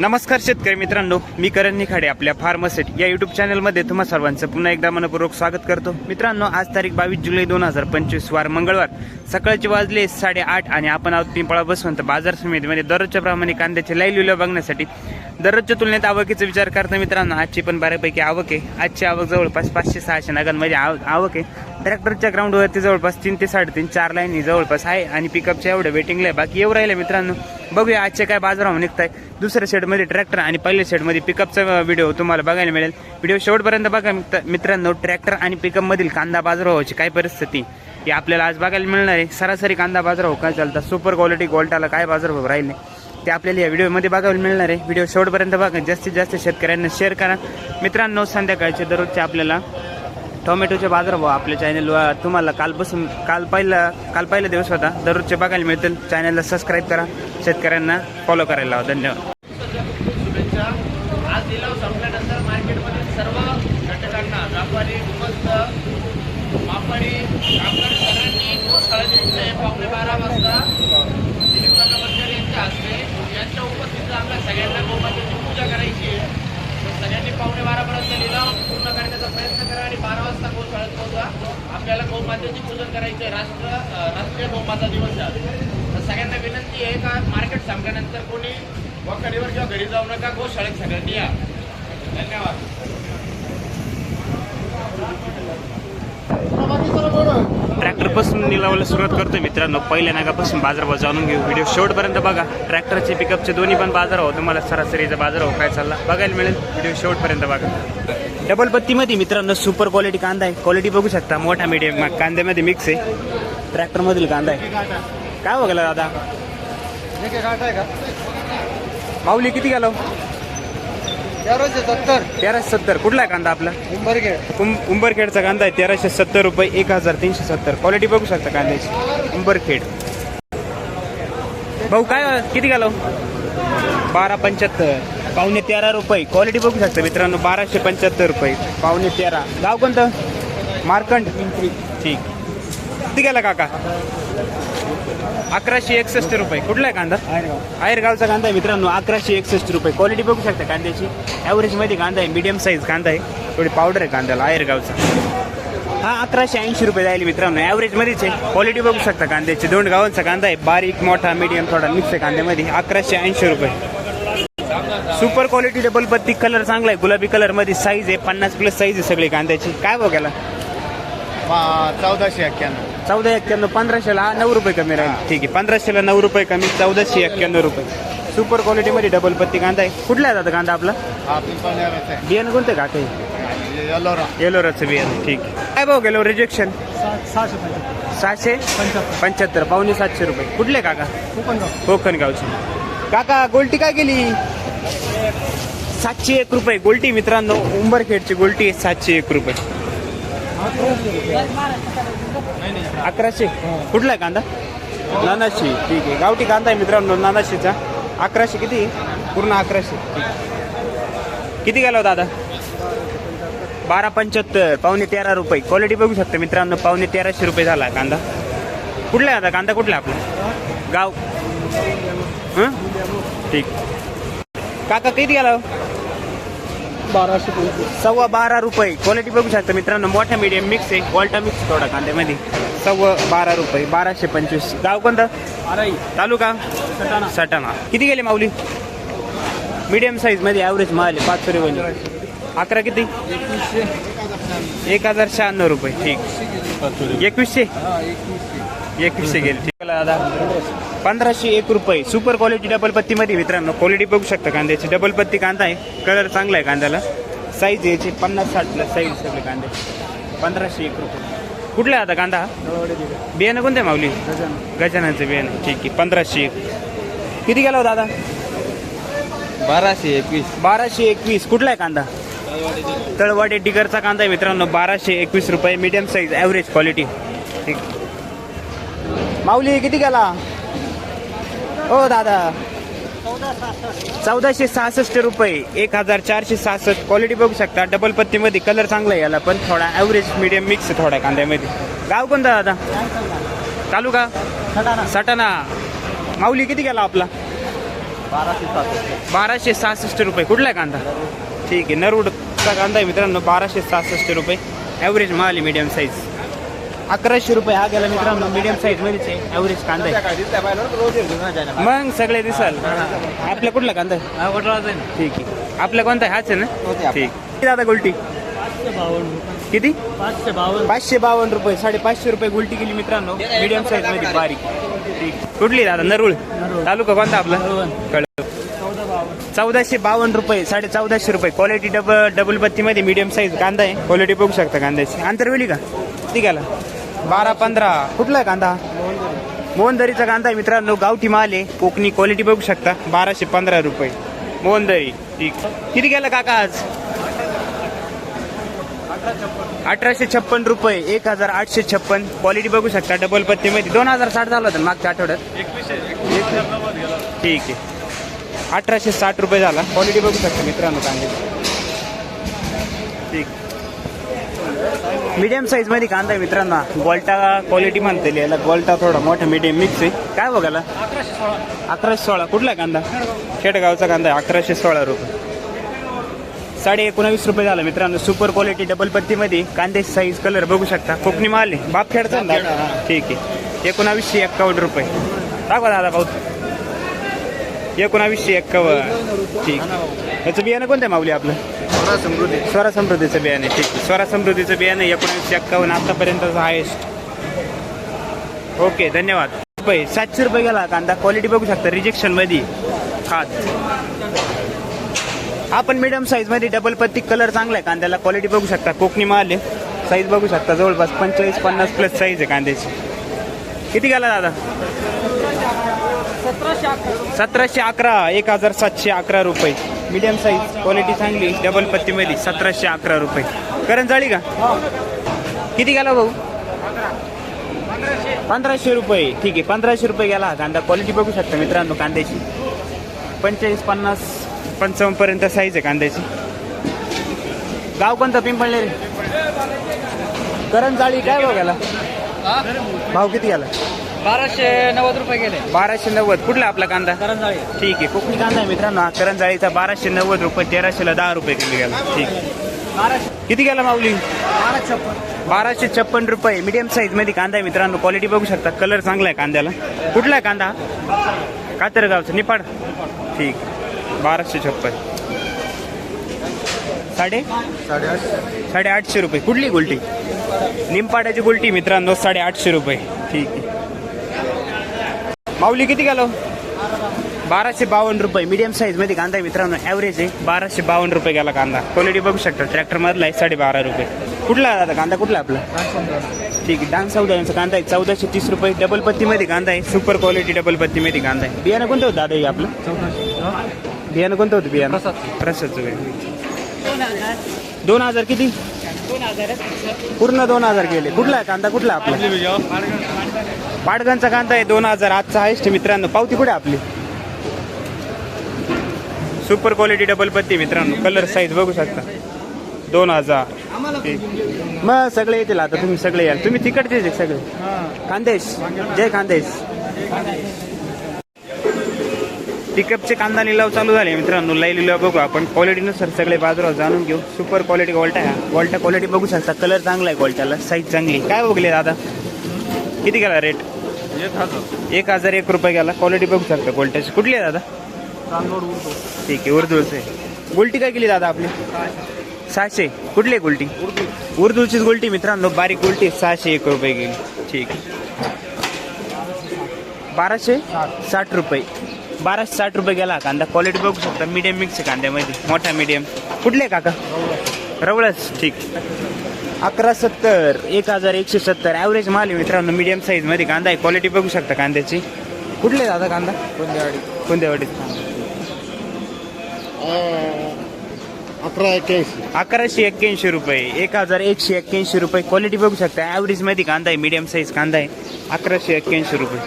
नमस्कार शेतकरी मित्रांनो मी करण निखाडे आपल्या फार्मसेट या युट्यूब चॅनलमध्ये तुम्हा सर्वांचं पुन्हा एकदा मनपूर्वक स्वागत करतो. मित्रांनो आज तारीख बावीस जुलै दोन हजार पंचवीस वार मंगळवार. सकाळचे वाजले साडेआठ आणि आपण आहोत पिंपळा बसवंत बाजार समितीमध्ये. दररोजच्या प्रमाणे कांद्याचे लाईव्ह लिहिलं बघण्यासाठी. दररोजच्या तुलनेत आवकीचा विचार करता मित्रांनो आजची पण बऱ्यापैकी आवक आहे. आजची आवक जवळपास पाचशे सहाशे नगांमध्ये आव आवक आहे. ट्रॅक्टरच्या ग्राउंडवरती जवळपास तीन ते साडेतीन चार लाईनी जवळपास आहे आणि पिकअपच्या एवढं वेटिंगला आहे. बाकी येऊ राहिले मित्रांनो. बघूया आजचे काय बाजारावर निघताय. दुसऱ्या शेडमध्ये ट्रॅक्टर आणि पहिल्या शेडमध्ये पिकअपचा व्हिडिओ तुम्हाला बघायला मिळेल. व्हिडिओ शेवटपर्यंत बघा मित्रांनो ट्रॅक्टर आणि पिकअपमधील कांदा बाजारभावाची काय परिस्थिती ही आपल्याला आज बघायला मिळणार आहे. सरासरी कांदा बाजारभाव काय चालतात? सुपर क्वालिटी गोल्टाला काय बाजारभाव राहिले ते आपल्याला या व्हिडिओमध्ये बघायला मिळणार आहे. व्हिडिओ शेवटपर्यंत बघा. जास्तीत जास्त शेतकऱ्यांना शेअर करा. मित्रांनो संध्याकाळचे दररोजचे आपल्याला टोमॅटोचे बाजारभाव आपल्या चॅनलवर तुम्हाला कालपासून काल पहिला काल पहिला दिवस होता. दररोजचे बघायला मिळतील. चॅनलला सबस्क्राईब करा. शेतकऱ्यांना फॉलो करायला लावा. धन्यवाद. शुभेच्छा. आज लिलाव संपल्यानंतर मार्केटमध्ये सर्व घटकांना व्यापारी गुमस्त कामगार सगळ्यांनी पावणे बारा वाजता दिलीप काका यांच्या हस्ते. यांच्या उपस्थितीत आपल्या सगळ्यांना गोमातेची पूजा करायची आहे तर सगळ्यांनी पावणे बारापर्यंत लिलाव पूर्ण करण्याचा प्रयत्न करा आणि बारा वाजता गोल शाळेत पोहोचा आपल्याला गोमातेची पूजन करायचे आहे. राष्ट्र राष्ट्रीय गोमाता दिवस आहे तर सगळ्यांना विनंती आहे का मार्केट संपल्यानंतर कोणी वखडीवर किंवा घरी जाऊ नका गोशाळेत सगळ्यांनी या. धन्यवाद. ट्रॅक्टरपासून निलावायला सुरुवात करतोय मित्रांनो. पहिल्या नागापासून बाजारभाव जाणून घेऊ. व्हिडिओ शेवटपर्यंत बघा. ट्रॅक्टरचे पिकअपचे दोन्ही पण बाजार हो तुम्हाला सरासरीचा बाजार हो काय चालला? बघायला मिळेल. व्हिडिओ शेवटपर्यंत बघा. डबल पत्तीमध्ये मित्रांनो सुपर क्वालिटी कांदा आहे. क्वालिटी बघू शकता. मोठा मीडियम कांद्यामध्ये मिक्स आहे. ट्रॅक्टरमधील कांदा आहे. काय बघायला दादा? माऊली किती गेलो तेराशे सत्तर. तेराशे सत्तर. कुठला आहे कांदा आपला? उंबरखेड. उंबरखेडचा कांदा आहे. तेराशे सत्तर रुपये एक हजार तीनशे सत्तर. क्वालिटी बघू शकता कांद्याची. उंबरखेड. भाऊ काय किती घालव बारा पंच्याहत्तर. पावणे तेरा रुपये. क्वालिटी बघू शकता मित्रांनो बाराशे पंच्याहत्तर रुपये. पावणे तेरा. गाव कोणतं? मार्कंड. ठीक. किती गेला काका? अकराशे एकसष्ट रुपये. कुठला आहे कांदा? आयरगावचा कांदा आहे मित्रांनो अकराशे एकसष्ट रुपये. क्वालिटी बघू शकता कांद्याची. ॲव्हरेजमध्ये कांदा आहे मीडियम साईज कांदा आहे. थोडी पावडर आहे कांद्याला आयरगावचा हा अकराशे ऐंशी रुपये जाईल मित्रांनो. ॲव्हरेजमध्येच आहे. क्वालिटी बघू शकता कांद्याची. दोन गावांचा कांदा आहे. बारीक मोठा मीडियम थोडा मिक्स आहे कांद्यामध्ये. अकराशे ऐंशी रुपये. सुपर क्वालिटी डबल पत्ती कलर चांगला आहे. गुलाबी कलरमध्ये साईज आहे. पन्नास प्लस साईज आहे सगळी कांद्याची. काय बघायला चौदाशे एक्क्याण्णव. चौदा एक्क्याण्णव पंधराशेला हा नऊ रुपये कमी राहील. ठीक आहे. पंधराशेला नऊ रुपये कमी चौदाशे एक्क्याण्णव रुपये. सुपर क्वालिटीमध्ये डबल पत्ती कांदा आहे. कुठला दादा कांदा आपला? हा पिंपळनेरच आहे. बियाणं कोणतं का काही येलोरा येलोराचं बियाणं. ठीक आहे. काय भाऊ गेलो रिजेक्शन सहाशे पंच्याहत्तर. सहाशे? पंच्याहत्तर. पंच्याहत्तर. पावणे सातशे रुपये. कुठले काका? कोकणगाव. कोकण गावची काका गोल्टी काय गेली सातशे एक रुपये. गोल्टी मित्रांनो उंबरखेडची गोल्टी आहे सातशे एक रुपये. अकराशे? कुठला आहे कांदा? नानाशी. ठीक आहे. गावठी कांदा आहे मित्रांनो नानाशीचा. अकराशे किती? पूर्ण अकराशे. ठीक किती गेला हो दादा? बारा पंच्याहत्तर. पावणे तेरा रुपये. क्वालिटी बघू शकता मित्रांनो पावणे तेराशे रुपये झाला कांदा. कुठला आहे आता? कांदा कुठला आहे आपला? गाव. हां? ठीक. काका किती गेला? बाराशे सव्वा बारा रुपये. क्वालिटी बघू शकता मित्रांनो मोठा मीडियम मिक्स आहे. क्वाल्टा मिक्स थोडा कांद्यामध्ये. सव्वा बारा रुपये बाराशे पंचवीस. गाव कोणतं? आराई. तालुका? सटाणा. सटाणा. किती गेले माऊली? मीडियम साईजमध्ये ॲव्हरेज माल आहे पाच सरी वणी. अकरा किती? एक हजार शहाण्णव रुपये. ठीक. एकवीसशे? एकवीसशे. गेले. ठीक दादा. पंधराशे एक रुपये. सुपर क्वालिटी डबल पत्तीमध्ये मित्रांनो क्वालिटी बघू शकता कांद्याची. डबल पत्ती कांदा आहे. कलर चांगला आहे कांद्याला. साईज याची पन्नास साठ प्लस साईज सगळे कांदे. पंधराशे एक रुपये. कुठला आहे आता कांदा? बियाणं कोणतं आहे माऊली? गजानाचं बियाणं. ठीक आहे पंधराशे एक. किती गेला हो दादा? बाराशे एकवीस. बाराशे एकवीस. कुठला आहे कांदा? तळवाडी टिगरचा कांदा आहे मित्रांनो. बाराशे एकवीस रुपये. मीडियम साईज ॲव्हरेज क्वालिटी ठीक. माऊली किती गेला? ओ दादा. चौदाशे सहासष्ट रुपये एक हजार चारशे सहासष्ट. क्वालिटी बघू शकता. डबल पत्तीमध्ये कलर चांगला आहे याला पण थोडा ॲव्हरेज मीडियम मिक्स थोडा थोड्या कांद्यामध्ये. गाव कोणता दादा? तालुका? सटाणा. सटाणा माऊली किती गेला आपला? बाराशे बाराशे सहासष्ट रुपये. कुठला आहे कांदा? ठीक आहे. नरवडचा कांदा आहे मित्रांनो बाराशे सहासष्ट रुपये. ॲव्हरेज माल मिडियम मीडियम साईज अकराशे रुपये हा गेला मित्रांनो. मीडियम साईज मध्येच आहे. ॲव्हरेज कांदा आहे. मग सगळे दिसाल. आपल्या कुठला कांदा आहे? ठीक आहे. आपला कोणता आहे? हाच आहे ना? ठीक. दादा गुलटी? किती? पाचशे बावन्न. पाचशे बावन्न रुपये. साडेपाचशे रुपये गुलटी केली मित्रांनो. मीडियम साईजमध्ये बारीक. ठीक. कुठली दादा? नरुळ. तालुका कोणता आपला? चौदाशे बावन्न रुपये. साडे चौदाशे रुपये. क्वालिटी डबल डबल बत्तीमध्ये मीडियम साईज कांदा आहे. क्वालिटी बघू शकता कांद्याची. आंतरवेली का? किती गेला बारा पंधरा. कुठला आहे कांदा? मोहनदरीचा कांदा आहे मित्रांनो गावठी माल आहे. कोकणी क्वालिटी बघू शकता. बाराशे पंधरा रुपये. मोहनदरी ठीक. किती गेला काका आज? अठराशे छप्पन रुपये. एक हजार आठशे छप्पन. क्वालिटी बघू शकता डबल पत्तीमध्ये. दोन हजार साठ झालं होतं मागच्या आठवड्यात? ठीक आहे. अठराशे साठ रुपये झाला. क्वालिटी बघू शकता मित्रांनो कांदे ठीक. मीडियम साईजमध्ये कांदा आहे मित्रांनो. गोल्टा क्वालिटी म्हणते याला. गोल्टा थोडा मोठा मीडियम मिक्स आहे. काय बघायला अकराशे सोळा. कुठला कांदा? खेडगावचा कांदा आहे. अकराशे सोळा रुपये. साडे एकोणावीस रुपये झाला मित्रांनो. सुपर क्वालिटी डबल पत्तीमध्ये कांद्याची साईज कलर बघू शकता. कोकणी माल आहे. बापखेडचा ना दादा? ठीक आहे. एकोणावीसशे एक्कावन्न रुपये. दाखवा दादा भाऊ एकोणावीसशे एक्कावन्न. ठीक. याचं बियाणं कोणतं आहे माऊली आपलं? समृद्धी स्वरा समृद्धीचं बियाणं आहे. ठीक. स्वरा समृद्धीचं बियाणं एकोणीसशे एक्कावन्न आतापर्यंतचं हायेस्ट ओके धन्यवाद. रुपये सातशे रुपये गेला कांदा. क्वालिटी बघू शकता रिजेक्शनमध्ये खात. हा पण मिडियम साईजमध्ये डबल पत्ती कलर चांगला आहे. कांद्याला क्वालिटी बघू शकता. कोकणी माल आहे. साईज बघू शकता जवळपास पंचेचाळीस पन्नास प्लस साईज आहे कांद्याची. किती गेला दादा? सतराशे अकरा एक हजार सातशे अकरा रुपये. मीडियम साईज क्वालिटी चांगली डबल पत्तीमध्ये सतराशे अकरा रुपये. करंजाळी का? किती गेला भाऊ? पंधराशे रुपये. ठीक आहे पंधराशे रुपये गेला हा कांदा क्वालिटी बघू शकता मित्रांनो कांद्याची. पंचेचाळीस पन्नास पंचावन्न पर्यंत साईज आहे कांद्याची. गाव कोणतं? पिंपळले करंजाळी काय भाव गेला? भाव किती गेला? बाराशे नव्वद रुपये गेले. बाराशे नव्वद. कुठला आपला कांदा? करंजाळी. ठीक आहे. कोकणी कांदा आहे मित्रांनो. हा करंजाळीचा बाराशे नव्वद रुपये तेराशेला दहा रुपये किलो गेला. ठीक आहे. बाराशे. किती गेला माऊली? बारा छप्पन. बाराशे छप्पन रुपये. मीडियम साईजमध्ये कांदा आहे मित्रांनो. क्वालिटी बघू शकता. कलर चांगला आहे कांद्याला. कुठला आहे कांदा? कातरगावचा. निपाड. ठीक बाराशे छप्पन. साडे? साडेआठशे. साडे आठशे रुपये. कुठली गुलटी? निमपाड्याची गुलटी मित्रांनो. साडे आठशे रुपये. ठीक आहे. माऊली किती गेलो? बाराशे बावन्न रुपये. मीडियम साईजमध्ये कांदा आहे मित्रांनो ॲव्हरेज आहे. बाराशे बावन्न रुपये गेला कांदा. क्वालिटी बघू शकता ट्रॅक्टर मधला आहे साडे बारा रुपये. कुठला दादा कांदा? कुठला आपला? ठीक आहे डान्स चौदाचा कांदा आहे चौदाशे तीस रुपये. डबल पत्तीमध्ये कांदा आहे सुपर क्वालिटी डबल पत्तीमध्ये कांदा आहे. बियाणं कोणतं होतं दादा हे आपलं? चौदाशे बियाणं कोणतं होतं बियाणं? प्रसाद. प्रसादचं. दोन हजार किती? पूर्ण दोन हजार गेले. कुठला आहे कांदा? कुठला आहे आपला? पाटगणचा कांदा आहे दोन हजार. आजचा हायस्ट मित्रांनो. पावती कुठे आपली? सुपर क्वालिटी डबल पत्ती मित्रांनो. कलर साईज बघू शकता. दोन हजार. मग सगळे येतील आता. तुम्ही सगळे याल तुम्ही तिकडचेच सगळे. खानदेश जय खानदेश पिकअपचे कांदा लिलाव चालू झाले. मित्रांनो लाई लिलाव बघू आपण. क्वालिटीनुसार सगळे बाजारात जाणून घेऊ. सुपर क्वालिटी गोल्टा आहे गोल्टा क्वालिटी बघू शकता. कलर चांगला आहे गोल्टाला साईज चांगली. काय बघले दादा? किती गेला रेट एक हजार. एक हजार एक रुपये गेला. क्वालिटी बघू शकता गोल्ट्याची कुठली आहे दादा? ठीक आहे उर्दूचं आहे. गुलटी काय केली दादा आपली? सहाशे. कुठली आहे गुलटी उर्दू. उर्दूचीच गुलटी मित्रांनो. बारीक गुलटी सहाशे एक रुपये गेली. ठीक. आहे बाराशे साठ रुपये. बाराशे साठ रुपये गेला कांदा. क्वालिटी बघू शकता. मीडियम मिक्स आहे कांद्यामध्ये. मोठा मीडियम कुठले काका? रवळच. ठीक. अकरा सत्तर. एक हजार एकशे सत्तर. ॲव्हरेज माल आहे मित्रांनो. मीडियम साईजमध्ये कांदा आहे. क्वालिटी बघू शकता कांद्याची. कुठले आहे दादा कांदा? कोणत्यावाडी कोणत्या वाडीत अकरा एक्क्याऐंशी. अकराशे एक्क्याऐंशी रुपये. एक हजार एकशे एक्क्याऐंशी रुपये. क्वालिटी बघू शकता. ॲव्हरेजमध्ये कांदा आहे. मीडियम साईज कांदा आहे. अकराशे एक्क्याऐंशी रुपये.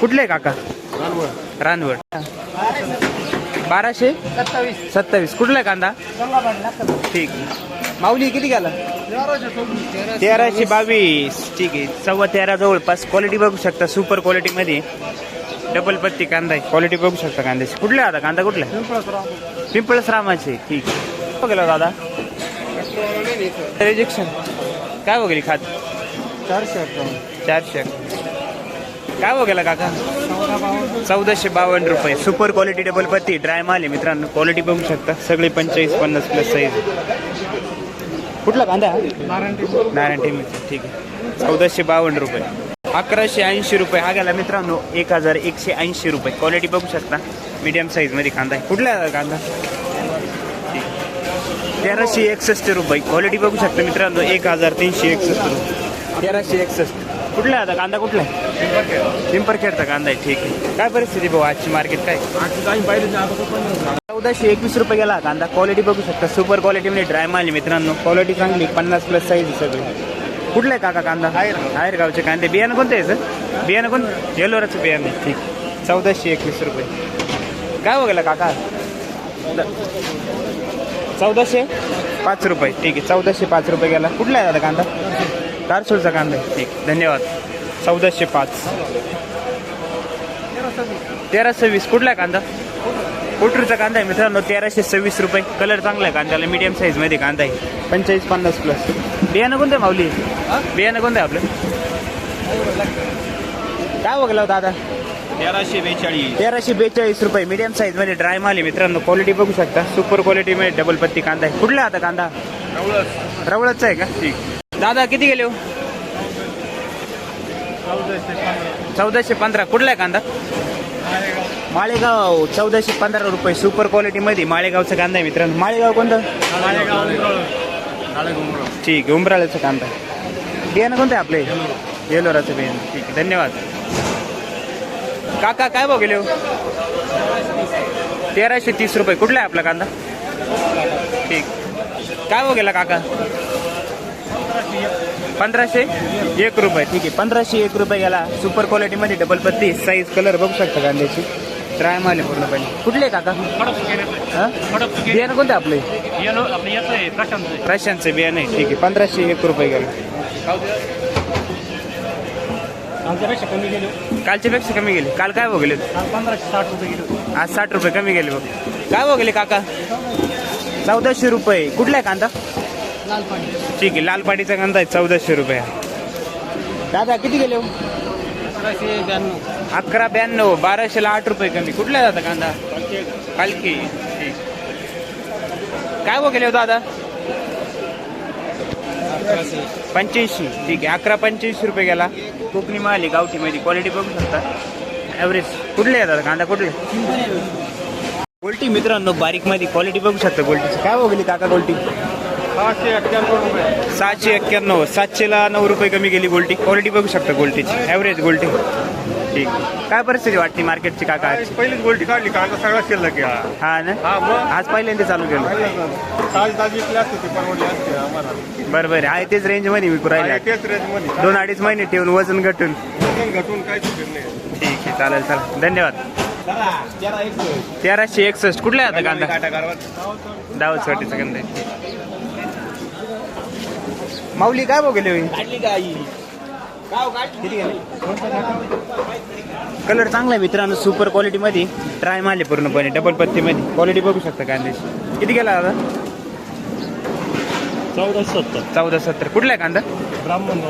कुठले काका? रानवड बाराशे? सत्तावीस. सत्तावीस. कुठला कांदा? ठीक. माऊली किती गेला? तेराशे बावीस. ठीक आहे. सव्वा तेरा जवळपास. क्वालिटी बघू शकता. सुपर क्वालिटीमध्ये डबल पत्ती कांदा आहे. क्वालिटी बघू शकता कांद्याची. कुठला आता? कांदा कुठला? पिंपळस रामाचे. ठीक. आहे बघ गेला दादा? रिजेक्शन काय बघेल खात? चारशे चारशे. काय बघेला काका? चौदाशे बावन्न रुपये. सुपर क्वालिटी डबल पत्ती ड्राय माल आहे मित्रांनो. क्वालिटी बघू शकता. सगळे पंचेचाळीस पन्नास प्लस साईज कुठला कांदा? नारायण टेमीचा ठीक आहे. चौदाशे बावन्न रुपये. अकराशे ऐंशी रुपये. हा गेला मित्रांनो एक हजार एकशे ऐंशी रुपये. क्वालिटी बघू शकता. मीडियम साईजमध्ये कांदा आहे. कुठला आहे कांदा? ठीक. तेराशे एकसष्ट रुपये. क्वालिटी बघू शकता मित्रांनो एक हजार तीनशे एकसष्ट रुपये. तेराशे एकसष्ट. कुठला आहे आता? कांदा कुठला आहे? पिंपरखेडचा कांदा आहे ठीक आहे. काय परिस्थिती भाऊ? आजची मार्केट काय? चौदाशे एकवीस रुपये गेला कांदा. क्वालिटी बघू शकता. सुपर क्वालिटीमध्ये ड्राय माल मित्रांनो. क्वालिटी चांगली पन्नास प्लस साईज सगळी. कुठला आहे काका कांदा? आहेर गावचे कांदे. बियाणं कोणते आहे सर बियाणं कोण? येलोराचं बियाणं आहे. ठीक. चौदाशे एकवीस रुपये. काय हो बघायला काका? चौदाशे? पाच रुपये. ठीक आहे. चौदाशे पाच रुपये गेला. कुठला आहे दादा कांदा? कारसूरचा कांदा ठीक. धन्यवाद. चौदाशे पाच. तेरा सव्वीस कुठला आहे कांदा? कोटरूचा कांदा आहे मित्रांनो तेराशे सव्वीस रुपये. कलर चांगला आहे कांद्याला मीडियम साईजमध्ये कांदा आहे. पंचेचाळीस पन्नास प्लस बियाणं कोणतं आहे माऊली? बियाणं कोणतं आहे आपलं? काय बघला दादा? तेराशे बेचाळीस. तेराशे बेचाळीस रुपये. मीडियम साईजमध्ये ड्राय माल आहे मित्रांनो. क्वालिटी बघू शकता. सुपर क्वालिटीमध्ये डबल पत्ती कांदा आहे. कुठला आता कांदा? रवळचा आहे का? ठीक. दादा किती गेले हो? चौदाशे पंधरा. कुठला आहे कांदा? माळेगाव. चौदाशे पंधरा रुपये. सुपर क्वालिटीमध्ये माळेगावचा कांदा आहे मित्रांनो. माळेगाव कोणतं? ठीक आहे उंबराळ्याचा कांदा. बियाणं कोणतं आहे आपले? येलोराचं बियाणं. ठीक आहे धन्यवाद. काका काय भाव गेले हो? तेराशे तीस रुपये. कुठला आहे आपला कांदा? ठीक. काय भाव गेला काका? पंधराशे एक रुपये. ठीक आहे. पंधराशे एक रुपये गेला सुपर क्वालिटीमध्ये डबल पत्ती साईज कलर बघू शकता कांद्याची. ड्राय माल पूर्णपणे. कुठले काका? बियाणं कोणते आपले? प्रशांतचं बियाणं आहे. ठीक आहे. पंधराशे एक रुपये गेला. कालच्या पेक्षा कमी गेले. काल काय बघले पंधराशे साठ रुपये किलो आज साठ रुपये कमी गेले बघ. काय बघले काका? चौदाशे रुपये. कुठला आहे कांदा? ठीक आहे. लालपाटीचा कांदा आहे चौदाशे रुपये. दादा किती गेले हो? अकराशे ब्याण्णव. अकरा ब्याण्णव बाराशेला आठ रुपये कमी. कुठला दादा कांदा? कालकी. ठीक काय बघ गेले हो दादा? पंच्याऐंशी. ठीक आहे. अकरा पंच्याऐंशी रुपये गेला. कोकणी माल आहे गावठीमध्ये. क्वालिटी बघू शकता. ॲव्हरेज कुठले आहे दादा कांदा? कुठले? गोल्टी मित्रांनो बारीकमध्ये क्वालिटी बघू शकता गोल्टीची काय बघली काका गोल्टी सहाशे एक्क्याण्णव सातशेला नऊ रुपये कमी गेली गोल्टी. क्वालिटी बघू शकता गोल्टीची. ॲव्हरेज गोल्टी. ठीक. काय परिस्थिती वाटते मार्केटची काका आजची? पहिलीच गोल्टी काढली कांदा सगळा शिल्लक आहे. हा ना? हा आज पहिल्यांदा चालू केलं. बरं बरं आहे. तेच रेंजमध्ये विकू राहिले तेच रेंजमध्ये. दोन अडीच महिने ठेवून वजन घटून. वजन घटून काय ठीक आहे चालेल चालेल. धन्यवाद. तेराशे एकसष्ट. कुठला आहे आता कांदा? दावत साठीचा कांदा. माऊली काय बघले कलर चांगला आहे मित्रांनो सुपर क्वालिटी मध्ये. ट्राय मारले पूर्णपणे डबल पत्ती मध्ये. क्वालिटी बघू शकता कांद्याची किती गेला दादा? चौदा सत्तर. चौदा सत्तर. कुठला आहे कांदा? ब्राह्मण